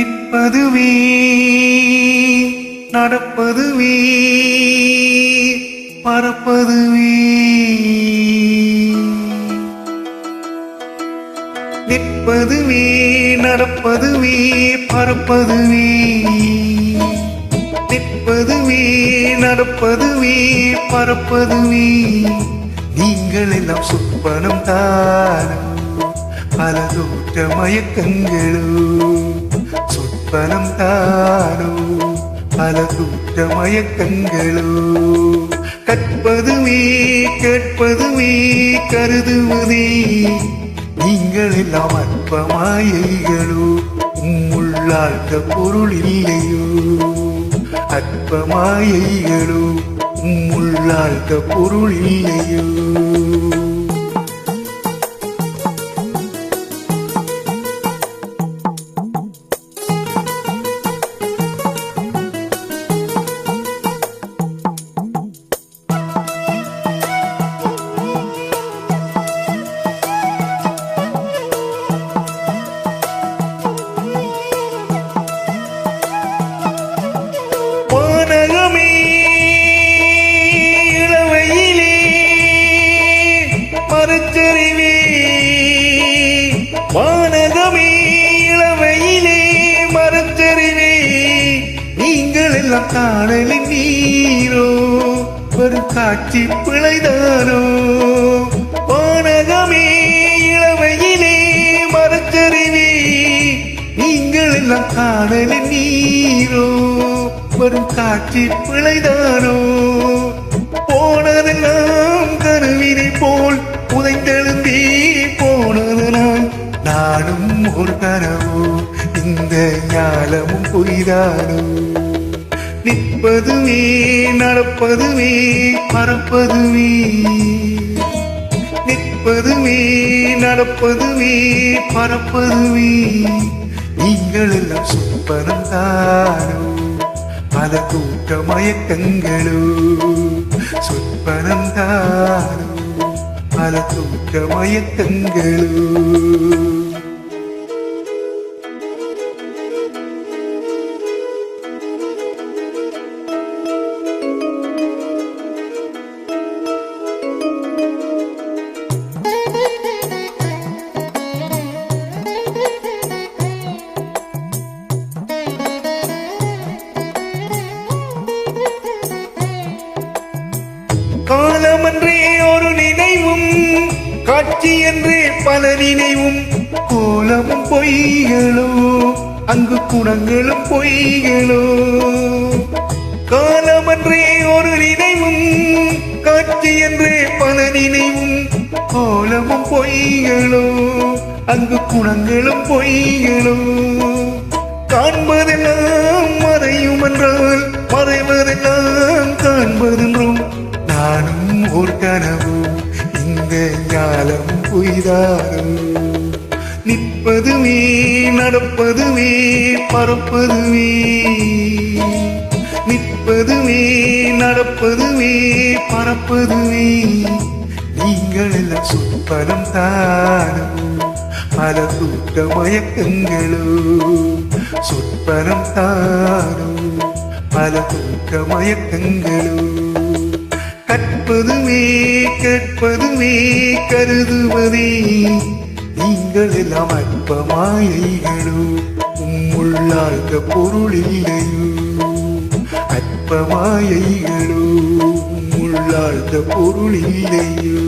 நிற்பதுவே நடப்பதுவே பறப்பதுவே நிற்பதுவே நடப்பதுவே பறப்பதுவே நிற்பதுவே நடப்பதுவே பறப்பதுவே நீங்கள் எல்லாம் சொப்பனம் தானோ பல தோற்ற மயக்கங்களோ சொற்பனம் தானோ பல தோற்ற மயக்கங்களோ கற்பதுமே கேட்பதுவே கருதுவதே நீங்கள் எல்லாம் அற்பமாயைகளோ? உம்முள்ளாழ்ந்த பொருள் இல்லையோ? அற்பமாயைகளோ? உம்முள்ளாழ்ந்த பொருள் இல்லையோ? மறுச்சரிவே வானகமே இளவையிலே மறுச்சரிவே நீங்கள் எல்லாம் காணலின் நீரோ ஒரு காட்சி பிழைதானோ? வானகமே இளவையிலே மறுச்சரிவே நீங்கள் எல்லாம் காணலின் நீரோ ஒரு காட்சி பிழைதானோ? கனவோ இந்த ஞாலமும் பொய்தானோ? நிற்பதுமே நடப்பதுமே பறப்பதுவே நிற்பதுமே நடப்பதுமே பறப்பதுமே நீங்கள் எல்லாம் சுப்பனம் தானோ பல கூட்ட மயக்கங்களோ சொப்பனம் தானோ பல கூட்ட மயக்கங்களோ காலமன்றே ஒரு நினைவும் காட்சி என்றே பல நினைவும். கோலமும் பொய்களோ அங்கு குணங்களும் பொய்களோ. காலமன்றே ஒரு நினைவும் காட்சி என்றே பல நினைவும். கோலமும் பொய்களோ அங்கு குணங்களும் பொய்களோ. காண்பதெல்லாம் மறையும் என்றால் மறைவதெல்லாம் காண்பதென்றும் நானும் ஒரு கனவு இந்த ஞாலம் பொய்தாரோ நிற்பதுமே நடப்பதுமே பறப்பதுமே. நிற்பதுமே நடப்பதுமே பறப்பதுமே. நீங்கள் எல்லாம் சொப்பனம் தானோ பல தூக்க மயக்கங்களோ. சொற்பனம் தானோ பல தூக்க மயக்கங்களோ. கற்பதுவே கேட்பதுவே கருதுவதே. நீங்கள் எல்லாம் அற்பமாயைகளோ உம்முள்ளாழ்ந்த பொருள் இல்லையோ அற்பமாயைகளோ உம்முள்ளாழ்ந்த பொருள் இல்லையோ